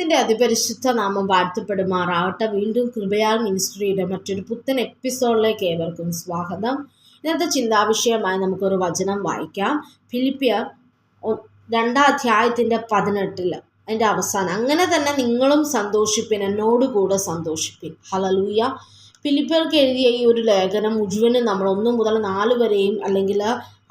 ദൈവത്തിന്റെ അതിപരിശുദ്ധ നാമം വാഴ്ത്തപ്പെടുമാറാവട്ടെ. വീണ്ടും കൃപയാൽ മിനിസ്ട്രിയുടെ മറ്റൊരു പുത്തൻ എപ്പിസോഡിലേക്ക് ഏവർക്കും സ്വാഗതം. ഇന്നത്തെ ചിന്താവിഷയമായി നമുക്കൊരു വചനം വായിക്കാം. ഫിലിപ്പിയർ രണ്ടാം അധ്യായത്തിന്റെ പതിനെട്ടിൽ അതിന്റെ അവസാനം. അങ്ങനെ തന്നെ നിങ്ങളും സന്തോഷിപ്പിൻ എന്നോടുകൂടെ സന്തോഷിപ്പിൻ. ഹലലൂയ ഫിലിപ്പിയർക്ക് എഴുതിയ ഈ ഒരു ലേഖനം മുഴുവനും നമ്മൾ ഒന്ന് മുതൽ നാല് വരെയും അല്ലെങ്കിൽ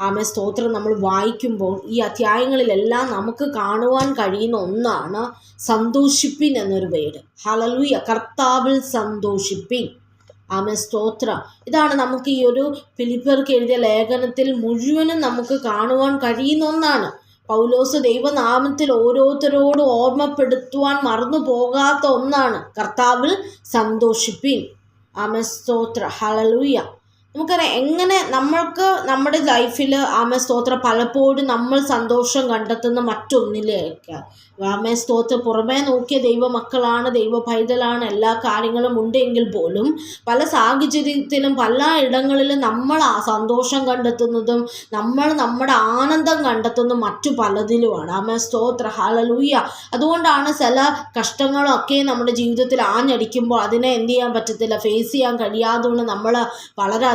ആമേ സ്തോത്രം നമ്മൾ വായിക്കുമ്പോൾ ഈ അധ്യായങ്ങളിലെല്ലാം നമുക്ക് കാണുവാൻ കഴിയുന്ന ഒന്നാണ് സന്തോഷിപ്പിൻ എന്നൊരു വേർഡ് ഹലലുയ കർത്താവിൽ സന്തോഷിപ്പിൻ. ആമേ സ്തോത്രം. ഇതാണ് നമുക്ക് ഈ ഒരു ഫിലിപ്പർക്ക് എഴുതിയ ലേഖനത്തിൽ മുഴുവനും നമുക്ക് കാണുവാൻ കഴിയുന്ന ഒന്നാണ്. പൗലോസ് ദൈവനാമത്തിൽ ഓരോരുത്തരോടും ഓർമ്മപ്പെടുത്തുവാൻ മറന്നു പോകാത്ത ഒന്നാണ്. കർത്താവിൽ സന്തോഷിപ്പിൻ. ആമേ സ്തോത്ര ഹലലൂയ നമുക്കറിയാം എങ്ങനെ നമ്മൾക്ക് നമ്മുടെ ലൈഫിൽ ആമ സ്തോത്ര പലപ്പോഴും നമ്മൾ സന്തോഷം കണ്ടെത്തുന്ന മറ്റൊന്നിലേക്കാണ് ആമേ സ്തോത്ര പുറമേ നോക്കിയ ദൈവ മക്കളാണ് ദൈവ പൈതലാണ് എല്ലാ കാര്യങ്ങളും ഉണ്ടെങ്കിൽ പോലും പല സാഹചര്യത്തിലും പല ഇടങ്ങളിലും നമ്മൾ ആ സന്തോഷം കണ്ടെത്തുന്നതും നമ്മൾ നമ്മുടെ ആനന്ദം കണ്ടെത്തുന്ന മറ്റു പലതിലുമാണ്. ആമേ സ്തോത്ര ഹാലലൂയ അതുകൊണ്ടാണ് ചില കഷ്ടങ്ങളൊക്കെ നമ്മുടെ ജീവിതത്തിൽ ആഞ്ഞടിക്കുമ്പോൾ അതിനെ എന്ത് ചെയ്യാൻ പറ്റത്തില്ല ഫേസ് ചെയ്യാൻ കഴിയാതുകൊണ്ട് നമ്മൾ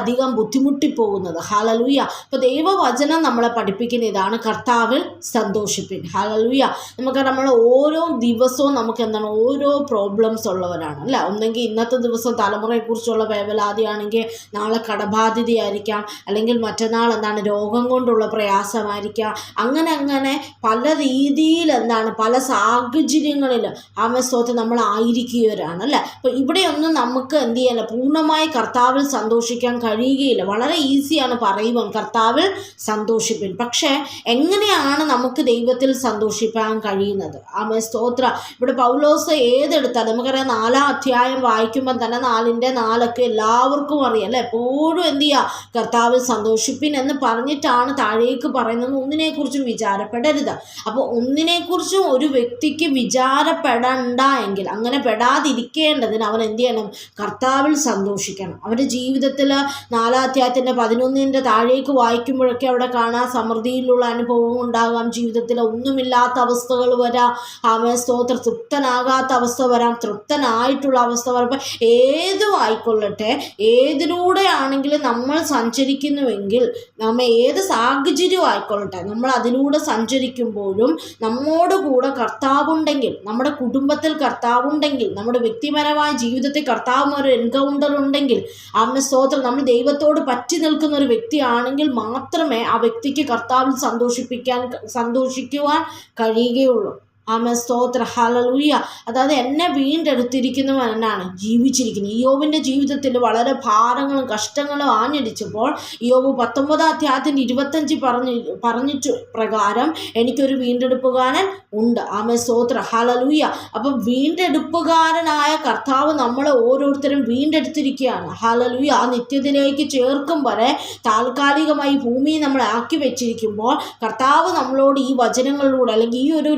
വളരെയധികം ബുദ്ധിമുട്ടിപ്പോകുന്നത്. ഹാലലൂയ അപ്പോൾ ദൈവവചനം നമ്മളെ പഠിപ്പിക്കുന്ന ഇതാണ്. കർത്താവിൽ സന്തോഷിപ്പിൻ. ഹാലലൂയ നമുക്ക് നമ്മൾ ഓരോ ദിവസവും നമുക്ക് എന്താണ്? ഓരോ പ്രോബ്ലംസ് ഉള്ളവരാണ്. അല്ല? ഒന്നെങ്കിൽ ഇന്നത്തെ ദിവസം തലമുറയെക്കുറിച്ചുള്ള വേവലാതിയാണെങ്കിൽ നാളെ കടബാധിതയായിരിക്കാം അല്ലെങ്കിൽ മറ്റന്നാൾ എന്താണ്? രോഗം കൊണ്ടുള്ള പ്രയാസമായിരിക്കാം. അങ്ങനെ അങ്ങനെ പല രീതിയിൽ എന്താണ്? പല സാഹചര്യങ്ങളിൽ ആമസ്തോത്ത് നമ്മൾ ആയിരിക്കുകവരാണ് അല്ലേ? അപ്പോൾ ഇവിടെയൊന്നും നമുക്ക് എന്ത് ചെയ്യാനില്ല പൂർണമായി കർത്താവിൽ സന്തോഷിക്കാൻ കഴിയുകയില്ല. വളരെ ഈസിയാണ് പറയുവാൻ കർത്താവിൽ സന്തോഷിപ്പിൻ. പക്ഷേ എങ്ങനെയാണ് നമുക്ക് ദൈവത്തിൽ സന്തോഷിപ്പാൻ കഴിയുന്നത്? ആമേ സ്തോത്ര. ഇവിടെ പൗലോസ് ഏതെടുത്താൽ നമുക്കറിയാം നാലാം അധ്യായം വായിക്കുമ്പോൾ തന്നെ നാലിന്റെ നാലൊക്കെ എല്ലാവർക്കും അറിയാം അല്ലേ? എപ്പോഴും എന്ത് ചെയ്യുക കർത്താവിൽ സന്തോഷിപ്പിൻ എന്ന് പറഞ്ഞിട്ടാണ് താഴേക്ക് പറയുന്നത്. ഒന്നിനെക്കുറിച്ചും വിചാരപ്പെടരുത്. അപ്പോൾ ഒന്നിനെക്കുറിച്ചും ഒരു വ്യക്തിക്ക് വിചാരപ്പെടണ്ട എങ്കിൽ അങ്ങനെ പെടാതിരിക്കേണ്ടതിന് അവൻ എന്ത് ചെയ്യണം? കർത്താവിൽ സന്തോഷിക്കണം. അവന്റെ ജീവിതത്തിൽ നാലാം അധ്യായത്തിന്റെ പതിനൊന്നിന്റെ താഴേക്ക് വായിക്കുമ്പോഴൊക്കെ അവിടെ കാണാൻ സമൃദ്ധിയിലുള്ള അനുഭവവും ഉണ്ടാകാം. ജീവിതത്തിൽ ഒന്നുമില്ലാത്ത അവസ്ഥകൾ വരാം. ആമേ സ്തോത്ര. തൃപ്തനാകാത്ത അവസ്ഥ വരാം. തൃപ്തനായിട്ടുള്ള അവസ്ഥ വരുമ്പോൾ ഏതും ആയിക്കൊള്ളട്ടെ ഏതിലൂടെയാണെങ്കിലും നമ്മൾ സഞ്ചരിക്കുന്നുവെങ്കിൽ നമ്മ ഏത് സാഹചര്യവും ആയിക്കൊള്ളട്ടെ നമ്മൾ അതിലൂടെ സഞ്ചരിക്കുമ്പോഴും നമ്മോട് കൂടെ കർത്താവുണ്ടെങ്കിൽ നമ്മുടെ കുടുംബത്തിൽ കർത്താവുണ്ടെങ്കിൽ നമ്മുടെ വ്യക്തിപരമായ ജീവിതത്തിൽ കർത്താവുന്ന ഒരു എൻകൗണ്ടർ ഉണ്ടെങ്കിൽ ആമ സ്തോത്രം. നമ്മൾ ദൈവത്തോട് പറ്റി നിൽക്കുന്ന ഒരു വ്യക്തിയാണെങ്കിൽ മാത്രമേ ആ വ്യക്തിക്ക് കർത്താവിൽ സന്തോഷിപ്പിക്കാൻ സന്തോഷിക്കുവാൻ കഴിയുകയുള്ളൂ. ആമ സ്തോത്ര. ഹലലൂയ അതായത് എന്നെ വീണ്ടെടുത്തിരിക്കുന്നവൻ എന്നാണ് ജീവിച്ചിരിക്കുന്നത്. ഇയോബിന്റെ ജീവിതത്തിൽ വളരെ ഭാരങ്ങളും കഷ്ടങ്ങളും ആഞ്ഞടിച്ചപ്പോൾ ഇയോബ് പത്തൊമ്പതാം അധ്യായത്തിന്റെ ഇരുപത്തഞ്ച് പറഞ്ഞ് പറഞ്ഞിട്ട് പ്രകാരം എനിക്കൊരു വീണ്ടെടുപ്പുകാരൻ ഉണ്ട്. ആമ സ്തോത്ര. ഹലലൂയ അപ്പം വീണ്ടെടുപ്പുകാരനായ കർത്താവ് നമ്മളെ ഓരോരുത്തരും വീണ്ടെടുത്തിരിക്കുകയാണ്. ഹലലൂയ ആ നിത്യത്തിലേക്ക് ചേർക്കും വരെ താൽക്കാലികമായി ഭൂമിയെ നമ്മളെ ആക്കി വെച്ചിരിക്കുമ്പോൾ കർത്താവ് നമ്മളോട് ഈ വചനങ്ങളിലൂടെ അല്ലെങ്കിൽ ഈ ഒരു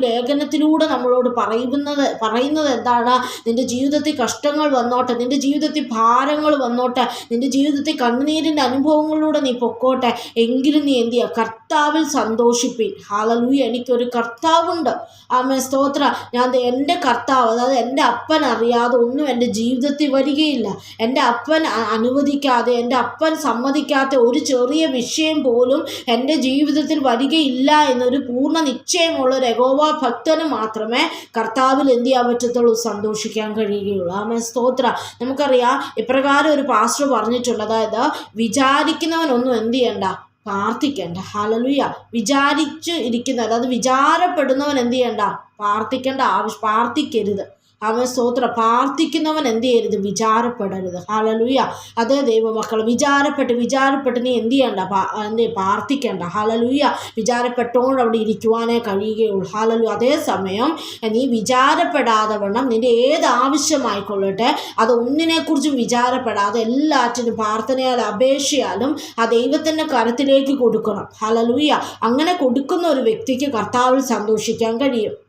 ലേഖനത്തിലൂടെ നമ്മളോട് പറയുന്നത് പറയുന്നത് എന്താണ്? നിന്റെ ജീവിതത്തിൽ കഷ്ടങ്ങൾ വന്നോട്ടെ നിന്റെ ജീവിതത്തിൽ ഭാരങ്ങൾ വന്നോട്ടെ നിന്റെ ജീവിതത്തിൽ കണ്ണുനീരിന്റെ അനുഭവങ്ങളിലൂടെ നീ പൊക്കോട്ടെ. എങ്കിലും നീ എന്ത് ചെയ്യുക കർത്താവിൽ സന്തോഷിപ്പിൻ. ഹാലലൂയ എനിക്കൊരു കർത്താവുണ്ട്. ആമേ സ്തോത്ര. ഞാൻ എന്റെ കർത്താവ് അതായത് എന്റെ അപ്പൻ അറിയാതെ ഒന്നും എന്റെ ജീവിതത്തിൽ വരികയില്ല. എന്റെ അപ്പൻ അനുവദിക്കാതെ എന്റെ അപ്പൻ സമ്മതിക്കാത്ത ഒരു ചെറിയ വിഷയം പോലും എന്റെ ജീവിതത്തിൽ വരികയില്ല എന്നൊരു പൂർണ നിശ്ചയമുള്ള യഹോവ ഭക്തന് മാത്രമേ കർത്താവിൽ എന്ത് ചെയ്യാൻ പറ്റത്തുള്ളൂ? സന്തോഷിക്കാൻ കഴിയുകയുള്ളൂ. ആമേ സ്തോത്ര. നമുക്കറിയാം ഇപ്രകാരം ഒരു പാസ്റ്റർ പറഞ്ഞിട്ടുണ്ട്. അതായത് വിചാരിക്കുന്നവനൊന്നും എന്ത് ചെയ്യണ്ട? പ്രാർത്ഥിക്കേണ്ട. ഹലലുയ വിചാരിച്ചു ഇരിക്കുന്ന അതായത് വിചാരപ്പെടുന്നവൻ എന്ത് ചെയ്യണ്ട? പ്രാർത്ഥിക്കേണ്ട ആവശ്യം പ്രാർത്ഥിക്കരുത്. അവൻ സ്തോത്ര പ്രാർത്ഥിക്കുന്നവൻ എന്ത് ചെയ്യരുത്? വിചാരപ്പെടരുത്. ഹലലുയ അത് ദൈവമക്കൾ വിചാരപ്പെട്ട് വിചാരപ്പെട്ട് നീ എന്ത് ചെയ്യണ്ട? എന്ത് പ്രാർത്ഥിക്കേണ്ട. ഹലലുയ വിചാരപ്പെട്ടോണ്ട് അവിടെ ഇരിക്കുവാനേ കഴിയുകയുള്ളൂ. ഹലലു അതേസമയം നീ വിചാരപ്പെടാതെ വണ്ണം നിന്റെ ഏത് ആവശ്യമായിക്കൊള്ളട്ടെ അത് ഒന്നിനെക്കുറിച്ചും വിചാരപ്പെടാതെ എല്ലാറ്റിനും പ്രാർത്ഥനയാൽ അപേക്ഷയാലും ആ ദൈവത്തിന്റെ കരത്തിലേക്ക് കൊടുക്കണം. ഹലലൂയ അങ്ങനെ കൊടുക്കുന്ന ഒരു വ്യക്തിക്ക് കർത്താവിൽ സന്തോഷിക്കാൻ കഴിയും.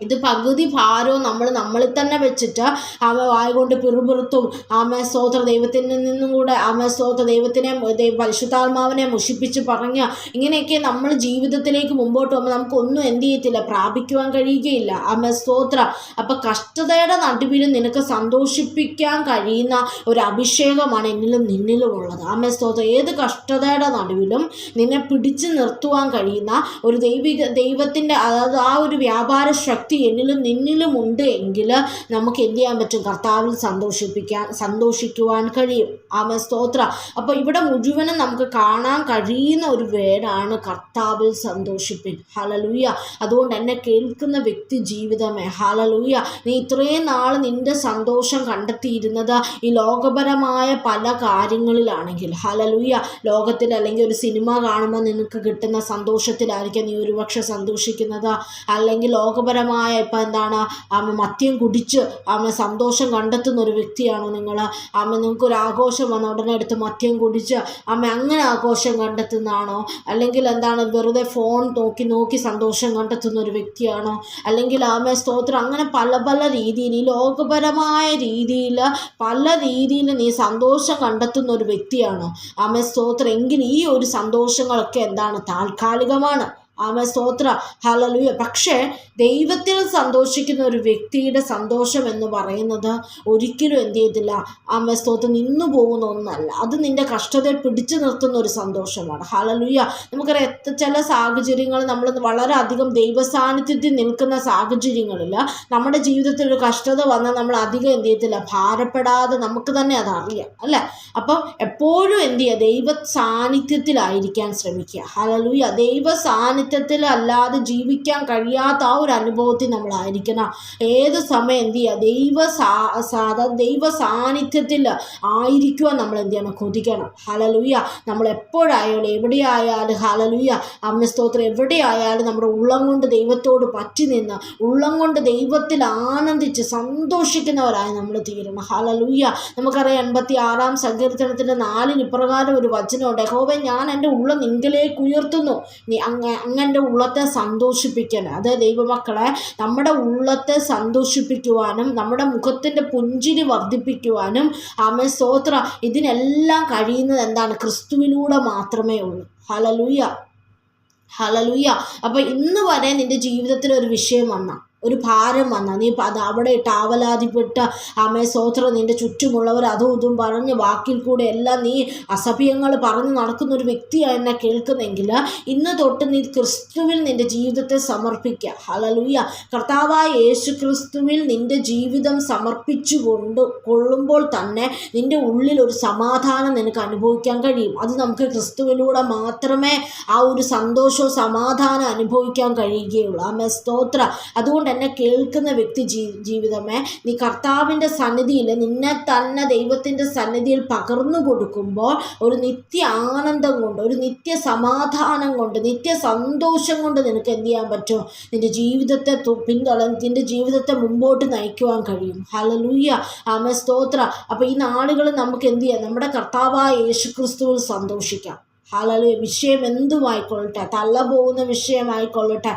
ഇത് പകുതി ഭാരവും നമ്മൾ നമ്മളിൽ തന്നെ വെച്ചിട്ട് അവ വായകൊണ്ട് പിറുപിറുത്തും. ആമ സ്തോത്ര ദൈവത്തിൽ നിന്നും കൂടെ ആമ സ്തോത്ര ദൈവത്തിനെ പരിശുദ്ധാത്മാവിനെ മുഷിപ്പിച്ച് പറഞ്ഞ് ഇങ്ങനെയൊക്കെ നമ്മൾ ജീവിതത്തിലേക്ക് മുമ്പോട്ട് പോകുമ്പോൾ നമുക്കൊന്നും എന്ത് ചെയ്യത്തില്ല പ്രാപിക്കുവാൻ കഴിയുകയില്ല. ആമേ സ്തോത്ര. അപ്പം കഷ്ടതയുടെ നടുവിലും നിനക്ക് സന്തോഷിപ്പിക്കാൻ കഴിയുന്ന ഒരു അഭിഷേകമാണ് എന്നിലും നിന്നിലും ഉള്ളത്. ആമ സ്തോത്ര. ഏത് കഷ്ടതയുടെ നടുവിലും നിന്നെ പിടിച്ചു നിർത്തുവാൻ കഴിയുന്ന ഒരു ദൈവിക ദൈവത്തിന്റെ അതായത് ആ ഒരു വ്യാപാര ശക്തി എന്നിലും നിന്നിലും ഉണ്ട് എങ്കിൽ നമുക്ക് എന്ത് ചെയ്യാൻ പറ്റും? കർത്താവിൽ സന്തോഷിപ്പിക്കാൻ സന്തോഷിക്കുവാൻ കഴിയും. ആമ സ്തോത്ര. അപ്പോൾ ഇവിടെ മുഴുവനും നമുക്ക് കാണാൻ കഴിയുന്ന ഒരു വേടാണ് കർത്താവിൽ സന്തോഷിപ്പിൻ. ഹലലൂയ അതുകൊണ്ട് എന്നെ കേൾക്കുന്ന വ്യക്തി ജീവിതമേ. ഹലലൂയ നീ ഇത്രയും നാൾ നിന്റെ സന്തോഷം കണ്ടെത്തിയിരുന്നത് ഈ ലോകപരമായ പല കാര്യങ്ങളിലാണെങ്കിൽ. ഹലലൂയ ലോകത്തിൽ അല്ലെങ്കിൽ ഒരു സിനിമ കാണുമ്പോൾ നിനക്ക് കിട്ടുന്ന സന്തോഷത്തിലായിരിക്കും നീ ഒരുപക്ഷെ സന്തോഷിക്കുന്നത്. അല്ലെങ്കിൽ ലോകപരമായ ഇപ്പം എന്താണ് ആമ മത്യം കുടിച്ച് ആമ സന്തോഷം കണ്ടെത്തുന്ന ഒരു വ്യക്തിയാണോ നിങ്ങൾ ആമ നിങ്ങൾക്കൊരു ആഘോഷം വന്ന ഉടനെ എടുത്ത് മത്യം കുടിച്ച് ആമ അങ്ങനെ ആഘോഷം കണ്ടെത്തുന്നതാണോ? അല്ലെങ്കിൽ എന്താണ് വെറുതെ ഫോൺ നോക്കി നോക്കി സന്തോഷം കണ്ടെത്തുന്ന ഒരു വ്യക്തിയാണോ? അല്ലെങ്കിൽ ആമ സ്തോത്രം അങ്ങനെ പല പല രീതിയിൽ ഈ ലോകപരമായ രീതിയിൽ പല രീതിയിൽ നീ സന്തോഷം കണ്ടെത്തുന്ന ഒരു വ്യക്തിയാണോ? ആമ സ്തോത്രം എങ്കിൽ ഈ ഒരു സന്തോഷങ്ങളൊക്കെ എന്താണ് താൽക്കാലികമാണ്. ആമ സ്തോത്ര. ഹലലുയ പക്ഷേ ദൈവത്തിൽ സന്തോഷിക്കുന്ന ഒരു വ്യക്തിയുടെ സന്തോഷം എന്ന് പറയുന്നത് ഒരിക്കലും എന്ത് ചെയ്തില്ല ആമ സ്തോത്രം. നിന്നു പോകുന്ന ഒന്നല്ല. അത് നിന്റെ കഷ്ടതയെ പിടിച്ചു നിർത്തുന്ന ഒരു സന്തോഷമാണ്. ഹലലുയ നമുക്കറിയാം എത്ര ചില സാഹചര്യങ്ങൾ നമ്മൾ വളരെയധികം ദൈവസാന്നിധ്യത്തിൽ നിൽക്കുന്ന സാഹചര്യങ്ങളിൽ നമ്മുടെ ജീവിതത്തിൽ ഒരു കഷ്ടത വന്നാൽ നമ്മൾ അധികം എന്ത് ചെയ്യത്തില്ല. ഭാരപ്പെടാതെ നമുക്ക് തന്നെ അതറിയാം അല്ലേ? അപ്പം എപ്പോഴും എന്ത് ചെയ്യുക? ദൈവ സാന്നിധ്യത്തിലായിരിക്കാൻ ശ്രമിക്കുക. ഹലലുയ ദൈവ സാന്നിധ്യത്തിൽ അല്ലാതെ ജീവിക്കാൻ കഴിയാത്ത ആ ഒരു അനുഭവത്തിൽ നമ്മളായിരിക്കണം. ഏത് സമയം എന്ത് ചെയ്യുക ദൈവ സാ സാധാ ദൈവ സാന്നിധ്യത്തിൽ ആയിരിക്കുവാൻ നമ്മൾ എന്ത് ചെയ്യണം? കൊതിക്കണം. ഹലലുയ്യ നമ്മൾ എപ്പോഴായാലും എവിടെയായാലും ഹലലുയ്യ അമ്മ സ്തോത്രം. എവിടെയായാലും നമ്മുടെ ഉള്ളം കൊണ്ട് ദൈവത്തോട് പറ്റി നിന്ന് ഉള്ളം കൊണ്ട് ദൈവത്തിൽ ആനന്ദിച്ച് സന്തോഷിക്കുന്നവരായി നമ്മൾ തീരണം. ഹലലുയ്യ നമുക്കറിയാം എൺപത്തി ആറാം സങ്കീർത്തനത്തിന്റെ നാലിന് ഇപ്രകാരം ഒരു വചനമുണ്ട്. യഹോവേ ഞാൻ എന്റെ ഉള്ളം നിങ്കിലേക്ക് ഉയർത്തുന്നു. നീ അങ്ങ അങ്ങന്റെ ഉള്ളത്തെ സന്തോഷിപ്പിക്കാൻ അത് ദൈവമക്കളെ നമ്മുടെ ഉള്ളത്തെ സന്തോഷിപ്പിക്കുവാനും നമ്മുടെ മുഖത്തിന്റെ പുഞ്ചിരി വർദ്ധിപ്പിക്കുവാനും ആമേ സ്തോത്ര. ഇതിനെല്ലാം കഴിയുന്നത് എന്താണ്? ക്രിസ്തുവിലൂടെ മാത്രമേ ഉള്ളൂ. ഹലലുയ ഹലലുയ അപ്പോൾ ഇന്ന് വരെ നിന്റെ ജീവിതത്തിൽ ഒരു വിഷയം വന്ന ഒരു ഭാരം വന്ന. നീ അത് അവിടെ ഇട്ട് ആവലാതിപ്പെട്ട് സ്തോത്രം നിന്റെ ചുറ്റുമുള്ളവർ അതും ഇതും പറഞ്ഞ് വാക്കിൽ കൂടെ എല്ലാം നീ അസഭ്യങ്ങൾ പറഞ്ഞ് നടക്കുന്ന ഒരു വ്യക്തിയാണ് എന്നെ കേൾക്കുന്നെങ്കിൽ ഇന്ന് തൊട്ട് നീ ക്രിസ്തുവിൽ നിന്റെ ജീവിതത്തെ സമർപ്പിക്കുക ഹലലൂയ കർത്താവായ യേശു ക്രിസ്തുവിൽ നിന്റെ ജീവിതം സമർപ്പിച്ചു കൊണ്ട് കൊള്ളുമ്പോൾ തന്നെ നിന്റെ ഉള്ളിൽ ഒരു സമാധാനം നിനക്ക് അനുഭവിക്കാൻ കഴിയും. അത് നമുക്ക് ക്രിസ്തുവിലൂടെ മാത്രമേ ആ ഒരു സന്തോഷവും സമാധാനം അനുഭവിക്കാൻ കഴിയുകയുള്ളൂ. ആമേ സ്തോത്ര. അതുകൊണ്ട് എന്നെ കേൾക്കുന്ന വ്യക്തി ജീ ജീവിതമേ നീ കർത്താവിന്റെ സന്നിധിയിൽ നിന്നെ തന്നെ ദൈവത്തിന്റെ സന്നിധിയിൽ പകർന്നു കൊടുക്കുമ്പോൾ ഒരു നിത്യ ആനന്ദം കൊണ്ട് ഒരു നിത്യ സമാധാനം കൊണ്ട് നിത്യ സന്തോഷം കൊണ്ട് നിനക്ക് എന്ത് ചെയ്യാൻ പറ്റും? നിന്റെ ജീവിതത്തെ പിന്തുള നിന്റെ ജീവിതത്തെ മുമ്പോട്ട് നയിക്കുവാൻ കഴിയും. ഹലലൂയ ആമ സ്തോത്ര. അപ്പോൾ ഈ നാളുകൾ നമുക്ക് എന്ത് ചെയ്യാം? നമ്മുടെ കർത്താവായ യേശു ക്രിസ്തുവിൽ സന്തോഷിക്കാം. ഹലലു വിഷയം എന്തുമായിക്കൊള്ളട്ടെ? തള്ള പോകുന്ന വിഷയമായിക്കൊള്ളട്ടെ?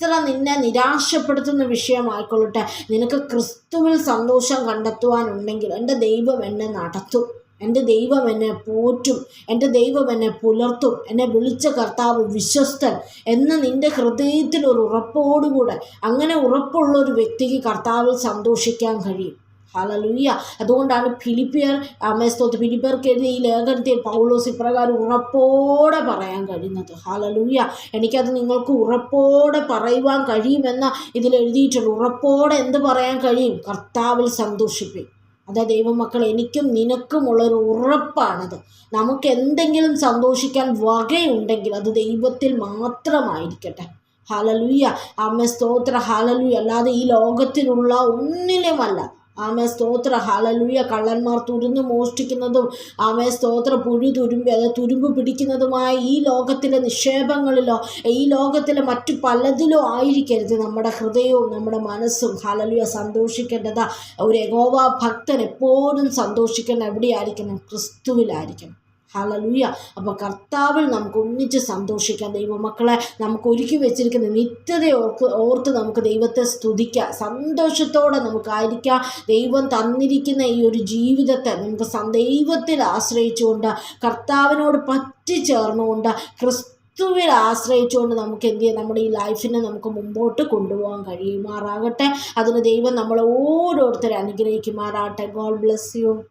എത്ര നിന്നെ നിരാശപ്പെടുത്തുന്ന വിഷയമായിക്കൊള്ളട്ടെ. നിനക്ക് ക്രിസ്തുവിൽ സന്തോഷം കണ്ടെത്തുവാനുണ്ടെങ്കിൽ എന്റെ ദൈവം എന്നെ നടത്തും. എന്റെ ദൈവം എന്നെ പോറ്റും. എന്റെ ദൈവം എന്നെ പുലർത്തും. എന്നെ വിളിച്ച കർത്താവ് വിശ്വസ്തൻ എന്ന് നിന്റെ ഹൃദയത്തിൽ ഒരു ഉറപ്പോടുകൂടെ അങ്ങനെ ഉറപ്പുള്ള ഒരു വ്യക്തിക്ക് കർത്താവിൽ സന്തോഷിക്കാൻ കഴിയും. ഹലലുയ്യ അതുകൊണ്ടാണ് ഫിലിപ്പിയർ അമേസ്തോത്ത് ഫിലിപ്പിയർക്കെതിരെ ഈ ലേഖനത്തിൽ പൗലോസ് ഇപ്രകാരം ഉറപ്പോടെ പറയാൻ കഴിയുന്നത്. ഹലലുയ്യ എനിക്കത് നിങ്ങൾക്ക് ഉറപ്പോടെ പറയുവാൻ കഴിയുമെന്ന ഇതിൽ എഴുതിയിട്ടുണ്ട്. ഉറപ്പോടെ എന്ത് പറയാൻ കഴിയും? കർത്താവിൽ സന്തോഷിപ്പിക്കും അതാ ദൈവമക്കൾ എനിക്കും നിനക്കുമുള്ളൊരു ഉറപ്പാണത്. നമുക്ക് എന്തെങ്കിലും സന്തോഷിക്കാൻ വകയുണ്ടെങ്കിൽ അത് ദൈവത്തിൽ മാത്രമായിരിക്കട്ടെ. ഹാലലൂയ്യ അമ്മ സ്തോത്ര ഹലലുയ അല്ലാതെ ഈ ലോകത്തിലുള്ള ഒന്നിലുമല്ല. ആമേ സ്തോത്ര. ഹലലുയ കള്ളന്മാർ തുരുന്ന് മോഷ്ടിക്കുന്നതും ആമേ സ്തോത്ര. പുഴു തുരുമ്പി അത് തുരുമ്പ് പിടിക്കുന്നതുമായ ഈ ലോകത്തിലെ നിക്ഷേപങ്ങളിലോ ഈ ലോകത്തിലെ മറ്റു പലതിലോ ആയിരിക്കരുത്. നമ്മുടെ ഹൃദയവും നമ്മുടെ മനസ്സും ഹലലുയ സന്തോഷിക്കേണ്ടത്. ഒരു യഹോവ ഭക്തൻ എപ്പോഴും സന്തോഷിക്കേണ്ട എവിടെയായിരിക്കണം? ക്രിസ്തുവിലായിരിക്കണം. ഹലലുയ അപ്പോൾ കർത്താവിൽ നമുക്ക് ഒന്നിച്ച് സന്തോഷിക്കാം. ദൈവമക്കളെ നമുക്ക് ഒരുക്കി വെച്ചിരിക്കുന്ന നിത്യത ഓർക്ക് ഓർത്ത് നമുക്ക് ദൈവത്തെ സ്തുതിക്കാം. സന്തോഷത്തോടെ നമുക്കായിരിക്കാം. ദൈവം തന്നിരിക്കുന്ന ഈ ഒരു ജീവിതത്തെ നമുക്ക് ദൈവത്തിൽ ആശ്രയിച്ചുകൊണ്ട് കർത്താവിനോട് പറ്റിച്ചേർന്നുകൊണ്ട് ക്രിസ്തു ക്രിസ്തുവിൽ ആശ്രയിച്ചുകൊണ്ട് നമുക്ക് എന്ത് ചെയ്യാം? നമ്മുടെ ഈ ലൈഫിനെ നമുക്ക് മുമ്പോട്ട് കൊണ്ടുപോകാൻ കഴിയുമാറാകട്ടെ. അതിന് ദൈവം നമ്മളെ ഓരോരുത്തരെ അനുഗ്രഹിക്കുമാറാകട്ടെ. God bless you.